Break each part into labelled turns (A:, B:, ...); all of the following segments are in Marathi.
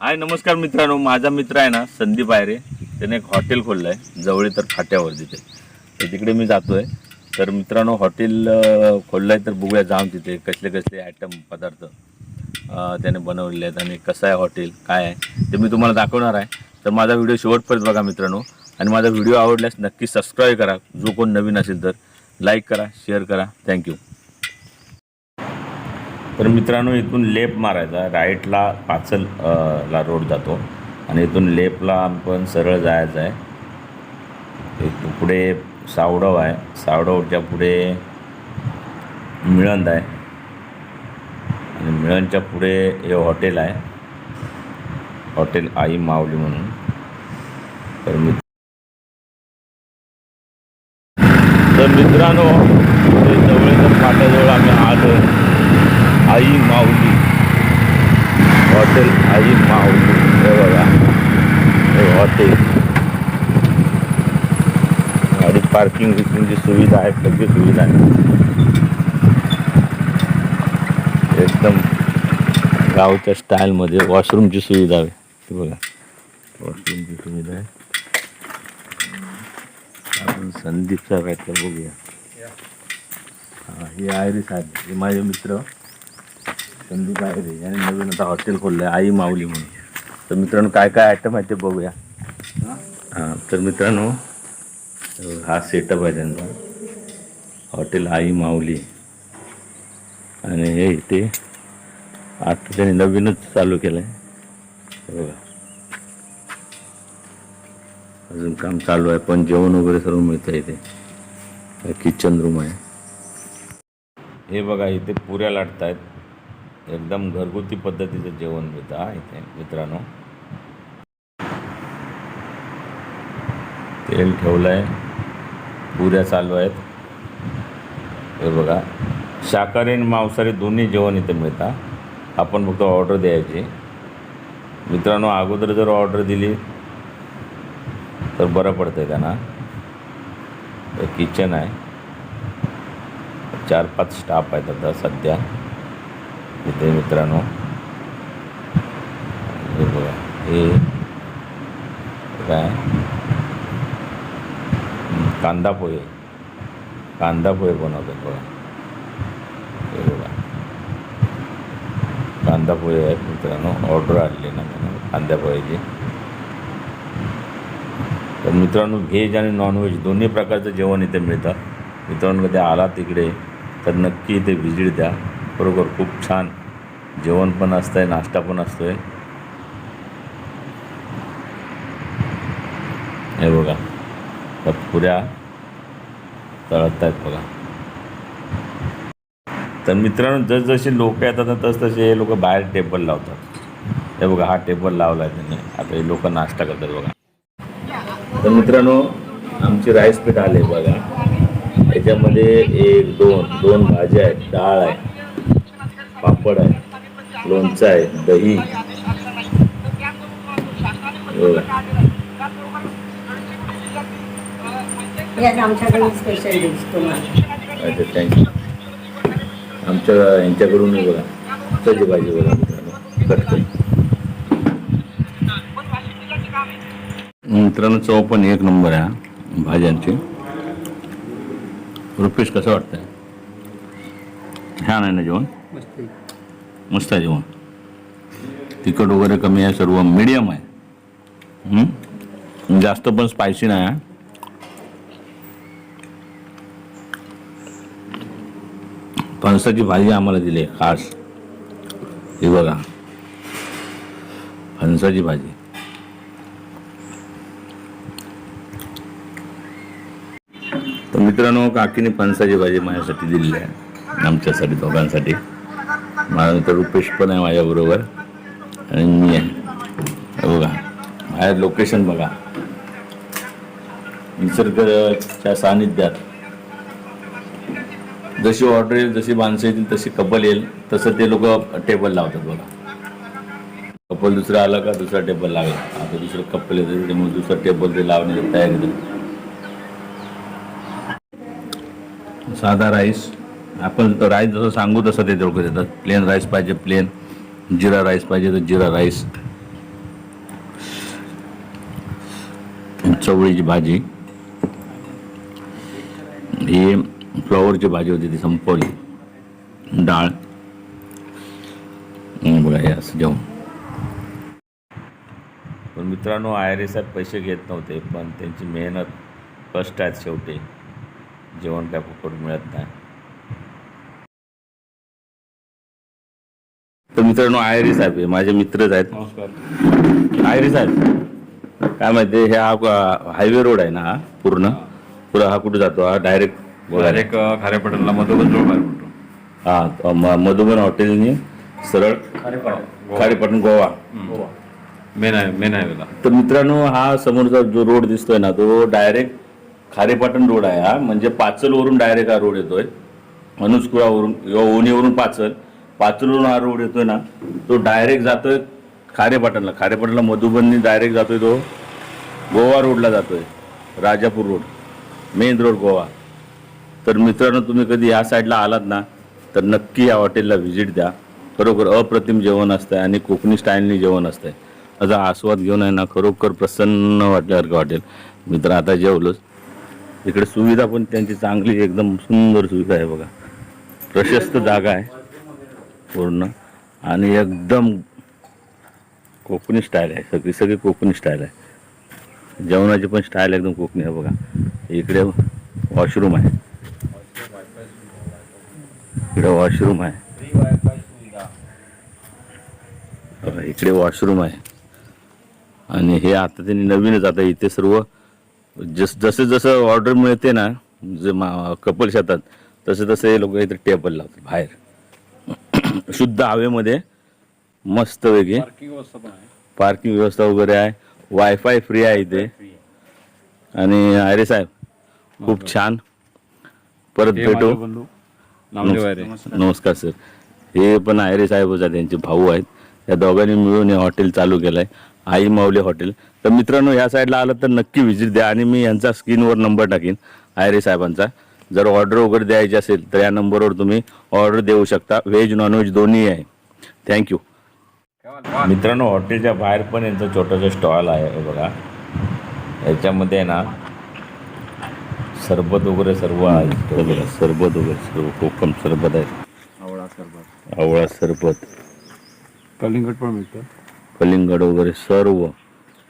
A: हाय नमस्कार मित्रांनो. माझा मित्र आहे ना संदीप आयरे त्याने एक हॉटेल खोललं आहे जवळ तर फाट्यावर तिथे. तर तिकडे मी जातो आहे तर मित्रांनो हॉटेल खोललं आहे तर बघूया जाऊन तिथे कसले कसले आयटम पदार्थ त्याने बनवलेले आहेत आणि कसं आहे हॉटेल काय आहे ते मी तुम्हाला दाखवणार आहे. तर माझा व्हिडिओ शेवटपर्यंत बघा मित्रांनो. आणि माझा व्हिडिओ आवडल्यास नक्की सबस्क्राईब करा. जो कोण नवीन असेल तर लाईक करा शेअर करा. थँक्यू तर मित्रांनो इथून लेप मारायचा. राईटला पाचल ला रोड जातो आणि इथून लेपला आपण सरळ जायचं आहे. एक पुढे सावडव आहे. सावडवच्या पुढे मिळंद आहे. आणि मिळंदच्या पुढे हे हॉटेल आहे. हॉटेल आई माऊली म्हणून. तर मित्र तर मित्रांनो जवळ जवळच्या फाट्याजवळ आम्ही आलो. आई माऊली. हॉटेल आई माऊली. हे बघा. हे हॉटेल. गाडी पार्किंग बिर्किंगची सुविधा आहे सगळी सुविधा आहे. एकदम गावच्या स्टाईलमध्ये वॉशरूमची सुविधा आहे. ते बघा. वॉशरूमची सुविधा आहे. आपण संदीपचा काय तर बघूया. हा हे आयरिस साहेब हे माझे मित्र. संदीप आहे. रे याने नवीन आता हॉटेल खोललं आहे आई माऊली म्हणून. तर मित्रांनो काय काय आयटम आहे ते बघूया. हां तर मित्रांनो हा सेटअप आहे त्यांचा. हॉटेल आई माऊली. आणि हे इथे आता त्यांनी नवीनच चालू केलं आहे बघा. अजून काम चालू आहे पण जेवण वगैरे सर्व मिळतं इथे. किचन रूम आहे. हे बघा इथे पुऱ्या लाटत आहेत एकदम घरगुती पद्धतीचं जेवण मिळतं हा इथे मित्रांनो. तेल ठेवलं आहे पुऱ्या चालू आहेत. हे बघा. शाकाहारी आणि मांसाहारी दोन्ही जेवण इथे मिळतं आपण फक्त ऑर्डर द्यायची. मित्रांनो अगोदर जर ऑर्डर दिली तर बरं पडतं त्यांना. किचन आहे. चार पाच स्टाफ आहेत आता सध्या. इथे मित्रांनो. हे बघा हे काय? कांदा पोहे. कांदा पोहे बनवतात बघा. हे बघा. कांदा पोहे आहेत मित्रांनो. ऑर्डर आलेली ना कांदा पोह्याची. तर मित्रांनो व्हेज आणि नॉनव्हेज दोन्ही प्रकारचं जेवण इथे मिळतं. मित्रांनो कधी आला तिकडे तर नक्की इथे व्हिजिट द्या. बरोबर खूप छान. जेवण पण असतं आहे नाश्ता पण असतो आहे हे बघा त्या तळत आहेत बघा. तर मित्रांनो जसजसे लोक येतात तसतसे हे लोक बाहेर टेबल लावतात. हे बघा हा टेबल लावला आहे त्यांनी. आता हे लोक नाश्ता करतात बघा. तर मित्रांनो आमची राईस पीठ आले बघा. याच्यामध्ये एक दोन दोन भाज्या आहेत डाळ आहे पापड आहे. लोणचं आहे दही. अच्छा थँक्यू आमच्या यांच्याकडून बघा त्याची भाजी बघा मित्रांनो मित्रांनो चव पण एक नंबर आहे भाज्यांची. रुपेश कसं वाटतंय? छान आहे ना जेवण? मस्त आहे जेवण तिखट वगैरे कमी आहे सर्व मिडियम आहे. जास्त पण स्पायसी नाही आहे फणसाची भाजी आम्हाला दिली आहे खास. ही बघा. फणसाची भाजी. तर मित्रांनो काकीने फणसाची भाजी माझ्यासाठी दिलेली आहे आमच्यासाठी दोघांसाठी. माझा मित्र रुपेश पण आहे माझ्याबरोबर. आणि मी आहे. बघा बाहेर लोकेशन बघा. निसर्गाच्या सानिध्यात. जशी ऑर्डर येईल जशी माणसं येतील तशी कपल येईल. तसं ते लोक टेबल लावतात बघा. कपल दुसरा आला का दुसरा टेबल लागला. आता दुसरं कपल येतं त्यामुळे दुसरं टेबल ते लावण्याची तयारी साधा राईस आपण तर राईस जसं सांगू तसं ते लोक देतात. प्लेन राईस पाहिजे प्लेन जिरा राईस पाहिजे तर जिरा राईस चवळीची भाजी. ही फ्लॉवरची भाजी होती ती संपवली. डाळ. बघा हे असं जेवण. पण मित्रांनो आय आर एसात पैसे घेत नव्हते पण त्यांची मेहनत कष्ट आहेत शेवटी. जेवण काय फुकट मिळत नाही. तर मित्रांनो आयरी साहेब आहे माझे मित्रच आहेत.
B: नमस्कार.
A: आयरी साहेब काय माहिती हे हा हायवे रोड आहे ना हा पूर्ण? पुरा हा कुठे जातो हा डायरेक्ट
B: डायरेक्ट खारेपटनला जोड बाहेर पडतो
A: हा मधुबन हॉटेलनी सरळ खारेपाटण गोवा.
B: मेन आहे मेन हायवेला.
A: तर मित्रांनो हा समोरचा जो रोड दिसतोय ना तो डायरेक्ट खारेपाटण रोड आहे हा. म्हणजे पाचलवरून डायरेक्ट हा रोड येतोय. अनुस्कुळावरून किंवा ओणीवरून पाचल. पाचरून हा रोड येतोय ना तो डायरेक्ट जातोय खारेपाटणला. खारेपाटणला मधुबननी डायरेक्ट जातोय तो. गोवा रोडला जातोय. Rajapur road main road Goa. तर मित्रांनो तुम्ही कधी या साईडला आलात ना तर नक्की या हॉटेलला व्हिजिट द्या. खरोखर अप्रतिम जेवण असतं आणि कोकणी स्टाईलनी जेवण असतंय. असा आस्वाद घेऊन आहे ना खरोखर प्रसन्न वाटल्यासारखं हॉटेल मी तर आता जेवलोच इकडे सुविधा पण त्यांची चांगली एकदम सुंदर सुविधा आहे बघा. प्रशस्त जागा आहे. पूर्ण. आणि एकदम कोकणी स्टाईल आहे. सगळी सगळी कोकणी स्टाईल आहे. जेवणाची पण स्टाईल एकदम कोकणी आहे बघा. इकडे वॉशरूम आहे. इकडे वॉशरूम आहे. इकडे वॉशरूम आहे. आणि हे आता त्यांनी नवीनच आता इथे सर्व जस जसं जसं ऑर्डर मिळते ना जे मा कपल शेतात तसं तसं हे लोक इथे टेबल लावतात बाहेर. शुद्ध हवेमध्ये मस्त वेगळी
B: पार्किंग व्यवस्था
A: वगैरे आहे. वायफाय फ्री आहे इथे. आणि अरे साहेब खूप छान. परत भेटू. नमस्कार. सर हे पण आयरे साहेबच आहेत त्यांचे भाऊ आहेत. या दोघांनी मिळून हे हॉटेल चालू केलं आहे आई माऊली हॉटेल. तर मित्रांनो या साईडला आलं तर नक्की व्हिजिट द्या. आणि मी यांचा स्क्रीनवर नंबर टाकीन. आयरे साहेबांचा. जर ऑर्डर वगैरे द्यायची असेल तर या नंबरवर तुम्ही ऑर्डर देऊ शकता. व्हेज नॉनव्हेज दोन्ही आहे. थँक्यू मित्रांनो हॉटेलच्या बाहेर पण यांचं छोटंसं स्टॉल आहे बघा. याच्यामध्ये आहे ना सरबत वगैरे सर्व आहे. बघा सरबत वगैरे सर्व कोकम सरबत आहे.
B: आवळा सरबत.
A: आवळा सरबत.
B: कलिंगड पण मिळतं.
A: कलिंगड वगैरे सर्व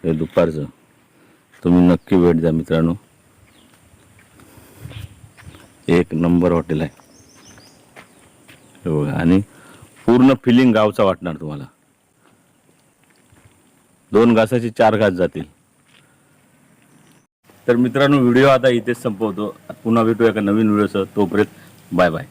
A: हे दुपारचं. तुम्ही नक्की भेट द्या मित्रांनो. एक नंबर हॉटेल आहे. हे बघा आणि पूर्ण फिलिंग गावचा वाटणार तुम्हाला. दोन घासाचे चार घास जातील. तर मित्रांनो व्हिडिओ आता इथेच संपवतो. पुन्हा भेटू एका नवीन व्हिडिओसह. तोपर्यंत बाय बाय.